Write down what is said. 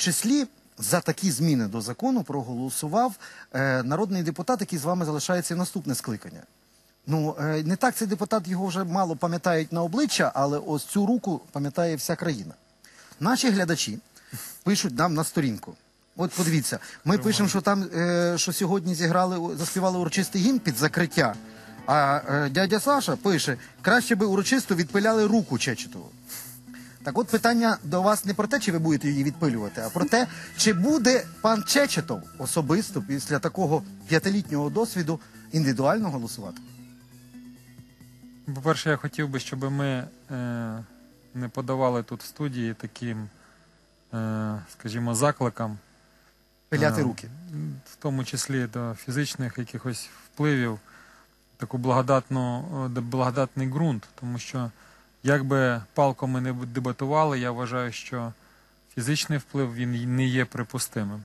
числі за такі зміни до закону проголосував е, народний депутат, який з вами залишається в наступне скликання. Ну, е, не так цей депутат його вже мало пам'ятають на обличчя, але ось цю руку пам'ятає вся країна. Наші глядачі пишуть нам на сторінку. От подивіться, ми пишемо, що там е, що сьогодні зіграли, заспівали урочистий гімн під закриття. А е, дядя Саша пише: краще би урочисто відпиляли руку Чечетову. Так от питання до вас не про те, чи ви будете її відпилювати, а про те, чи буде пан Чечетов особисто після такого п'ятилітнього досвіду індивідуально голосувати. По-перше, я хотів би, щоб ми е, не подавали тут в студії таким, е, скажімо, закликам, Пиляти Е, руки. в тому числі до фізичних якихось впливів, таку благодатну, благодатний ґрунт. Тому що, як би палко ми не дебатували, я вважаю, що фізичний вплив він не є припустимим.